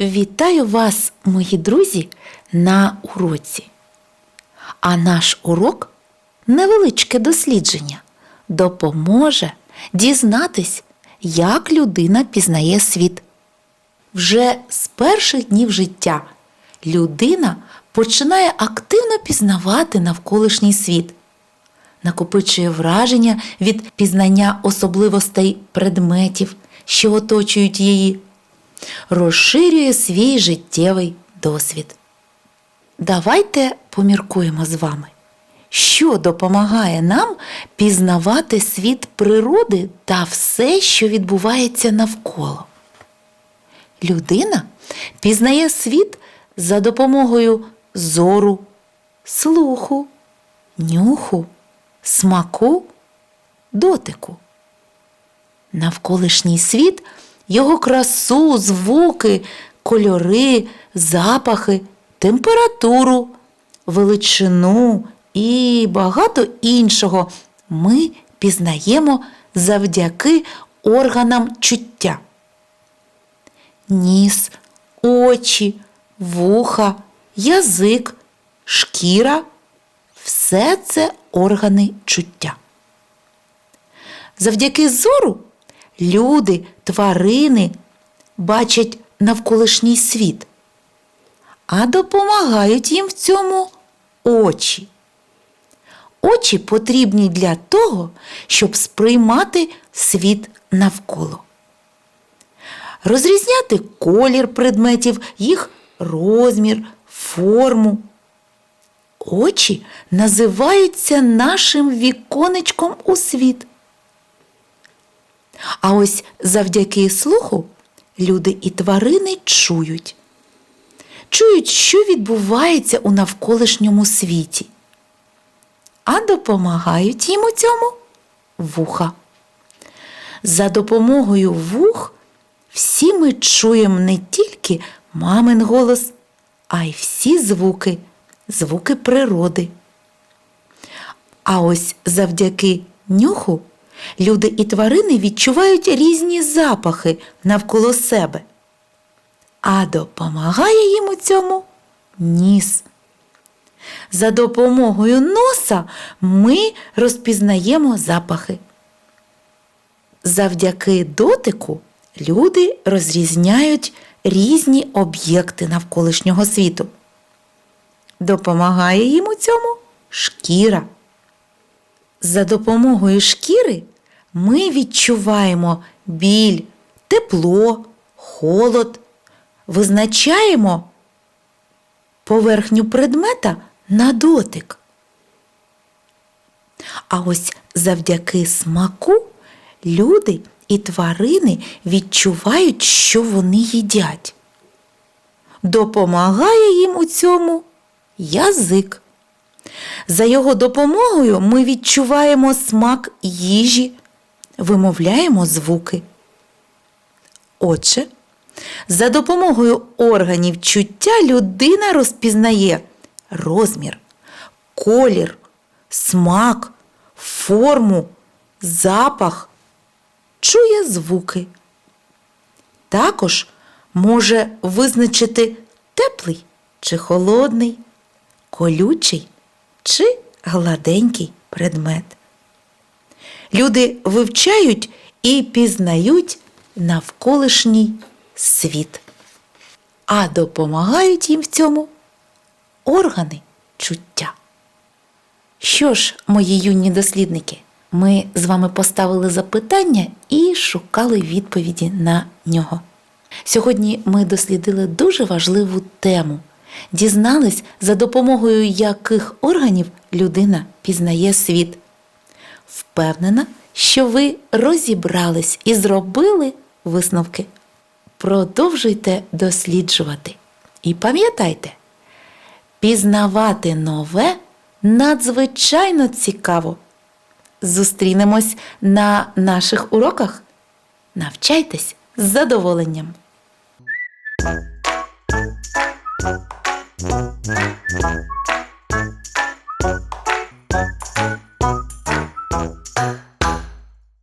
Вітаю вас, мої друзі, на уроці. А наш урок невеличке дослідження допоможе дізнатись, як людина пізнає світ. Вже з перших днів життя людина починає активно пізнавати навколишній світ, накопичує враження від пізнання особливостей предметів, що оточують її, розширює свій життєвий досвід. Давайте поміркуємо з вами, що допомагає нам пізнавати світ природи та все, що відбувається навколо. Людина пізнає світ за допомогою зору, слуху, нюху, смаку, дотику. Навколишній світ, його красу, звуки, кольори, запахи, температуру, величину і багато іншого ми пізнаємо завдяки органам чуття. Ніс, очі, вуха, язик, шкіра все це органи чуття. Завдяки зору люди, тварини бачать навколишній світ, а допомагають їм в цьому очі. Очі потрібні для того, щоб сприймати світ навколо. Розрізняти колір предметів, їх розмір, форму. Очі називаються нашим віконечком у світ. А ось завдяки слуху люди і тварини чують. Чують, що відбувається у навколишньому світі. А допомагають їм у цьому вуха. За допомогою вух всі ми чуємо не тільки мамин голос, а й всі звуки, звуки природи. А ось завдяки нюху люди і тварини відчувають різні запахи навколо себе. А допомагає їм у цьому ніс. За допомогою носа ми розпізнаємо запахи. Завдяки дотику люди розрізняють різні об'єкти навколишнього світу. Допомагає їм у цьому шкіра. За допомогою шкіри ми відчуваємо біль, тепло, холод, визначаємо поверхню предмета на дотик. А ось завдяки смаку люди і тварини відчувають, що вони їдять. Допомагає їм у цьому язик. За його допомогою ми відчуваємо смак їжі, вимовляємо звуки. Отже, за допомогою органів чуття людина розпізнає розмір, колір, смак, форму, запах, чує звуки. Також може визначити теплий чи холодний, колючий чи гладенький предмет. Люди вивчають і пізнають навколишній світ, а допомагають їм в цьому органи чуття. Що ж, мої юні дослідники, ми з вами поставили запитання і шукали відповіді на нього. Сьогодні ми дослідили дуже важливу тему, дізнались, за допомогою яких органів людина пізнає світ. Впевнена, що ви розібрались і зробили висновки. Продовжуйте досліджувати. І пам'ятайте, пізнавати нове надзвичайно цікаво. Зустрінемось на наших уроках. Навчайтесь з задоволенням. Música